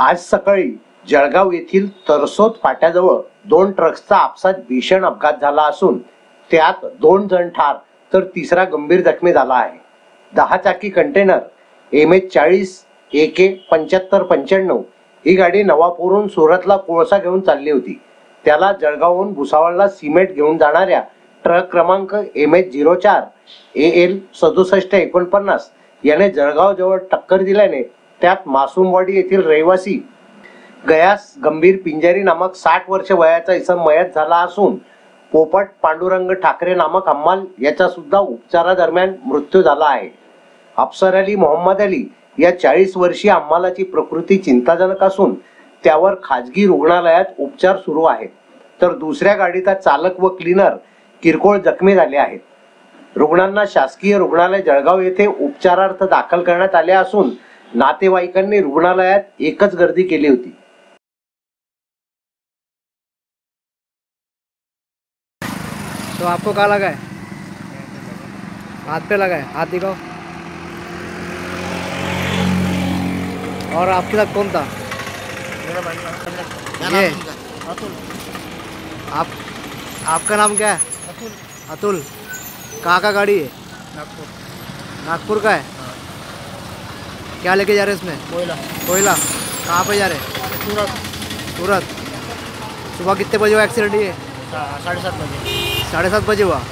आज सकाळी जळगाव येथील तरसोद फाट्याजवळ दोन ट्रक्सचा आपसात भीषण अपघात झाला असून त्यात दोन जण ठार तर तिसरा गंभीर जखमी झाला आहे. दहा चाकी कंटेनर एम एच चाळीस ए के पंच्याहत्तर पंच्याण्णव ही गाडी नवापूरहून सुरतला कोळसा घेऊन चालली होती. त्याला जळगावहून भुसावळला सिमेंट घेऊन जाणाऱ्या ट्रक क्रमांक एम एच झिरो चार ए एल सदुसष्ट एकोणपन्नास याने जळगाव जवळ टक्कर दिल्याने त्यात मासूमवाडी येथील रहिवासी गयास गंभीर पिंजारी नामक साठ वर्ष वयाचा इसम मयत झाला असून पोपट पांडुरंग ठाकरे नामक हम्माल याचा सुद्धा उपचारादरम्यान मृत्यू झाला आहे. अफसर अली मोहम्मद अली या चाळीस वर्षीय हम्मालाची प्रकृती चिंताजनक असून त्यावर खाजगी रुग्णालयात उपचार सुरू आहेत. तर दुसऱ्या गाडीचा चालक व क्लीनर किरकोळ जखमी झाले आहेत. रुग्णांना शासकीय रुग्णालय जळगाव येथे उपचारार्थ दाखल करण्यात आले असून नातेवाईकांनी रुग्णालयात एकच गर्दी केली होती. तो आपको कहाँ लगा है? हाथ पे लगा है? हाथ दिखाओ। और आपके साथ कौन था? मेरा भाई ये। अतुल। आप आपका नाम क्या है? अतुल। अतुल। कहाँ का गाड़ी है? नागपुर। नागपुर का है? क्या लेके जा रहे हैं इसमें? कोयला। कोयला। कहाँ पे जा रहे हैं? सूरत। सूरत। सुबह कितने बजे हुआ एक्सीडेंट ये? सा- साडेसात बजे। साढ़े सात बजे हुआ।